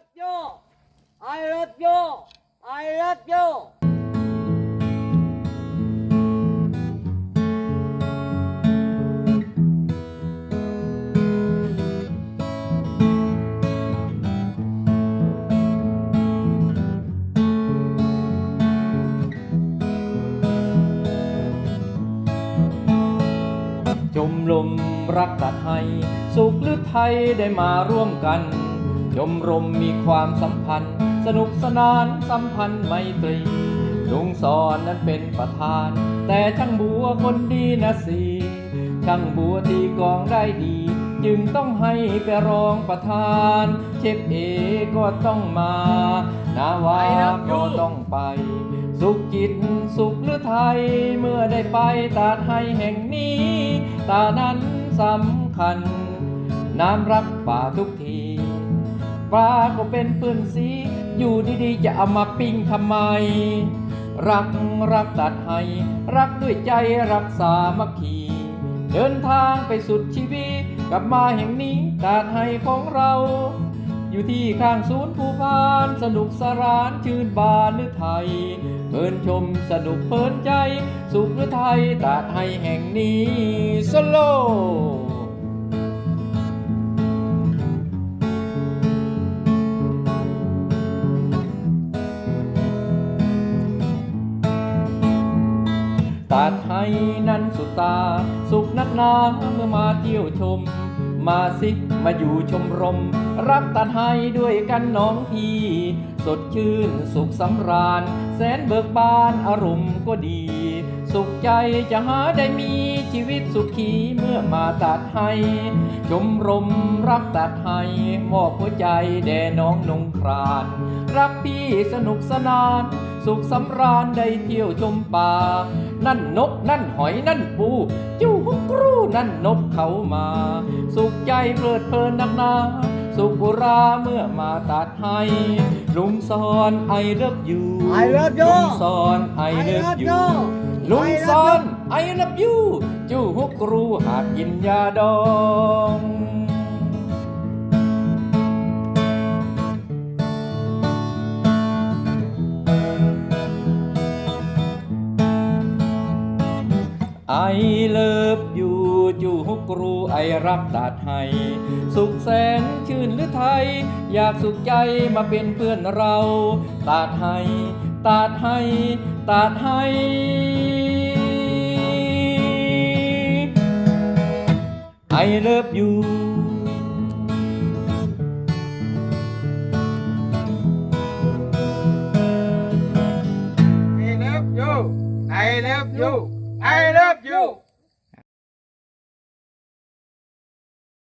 love you I love you I love you ชมรมรักตัดให้สุขหรือไทยได้มาร่วมกัน ชมรมมีความสัมพันธ์ สนุกสนานสัมพันธ์ไมตรีลุงสอนนั้นเป็นประธาน แต่ช่างบัวคนดีนะสิช่างบัวที่กองได้ดี จึงต้องให้ไปรองประธาน เชฟเอก็ต้องมานาวาก็ต้องไป สุขจิตสุขหรือไทย เมื่อได้ไปตาดให้แห่งนี้ ตานั้นสำคัญ น้ำรักป่าทุกที ปลาก็เป็นเพื่อนสี อยู่ดีๆ จะเอามาปิ้งทำไม รักรักตัดให้ รักด้วยใจรักสามัคคี เดินทางไปสุดชีวิตกลับมาแห่งนี้ตาดให้ของเรา อยู่ที่ข้างศูนย์ภูพาน สนุกสรานชื่นบานหรือไทยเพลินชมสนุกเพลินใจ สุขหรือไทยตาดให้แห่งนี้สโล ตาไทยนั้นสุดตา สุขนักหนาเมื่อมาเที่ยวชม มาสิมาอยู่ชมรม รักตาไทยด้วยกันน้องพี่ สดชื่นสุขสำราญ แสนเบิกบานอารมณ์ก็ดี สุขใจจะหาได้มีชีวิตสุขีเมื่อมาตัดให้ชมรมรักตัดให้มอบหัวใจแด่น้องนงคราน รักพี่สนุกสนาน สุขสำราญได้เที่ยวชมป่า นั่นนกนั่นหอยนั่นปูจู้ฮุกรูนั่นนกเขามา สุขใจเพลิดเพลินนักหนาสุขบุราเมื่อมาตัดให้ลุงสอนไอเลิฟยู I love you ลุงสอนไอ I เลิฟ love ยู you ลุง I ส love อน you ไอเลิฟยูจู้ฮุกรูหากกินยาดอง ไอเลิฟอยู่อยู่ฮุกรูไอรักตาดไทยสุขแสนชื่นหรือไทย อยากสุขใจมาเป็นเพื่อนเราตาดไทยตาดไทยตาดไทยไอเลิฟอยู่ I love you I love you I love you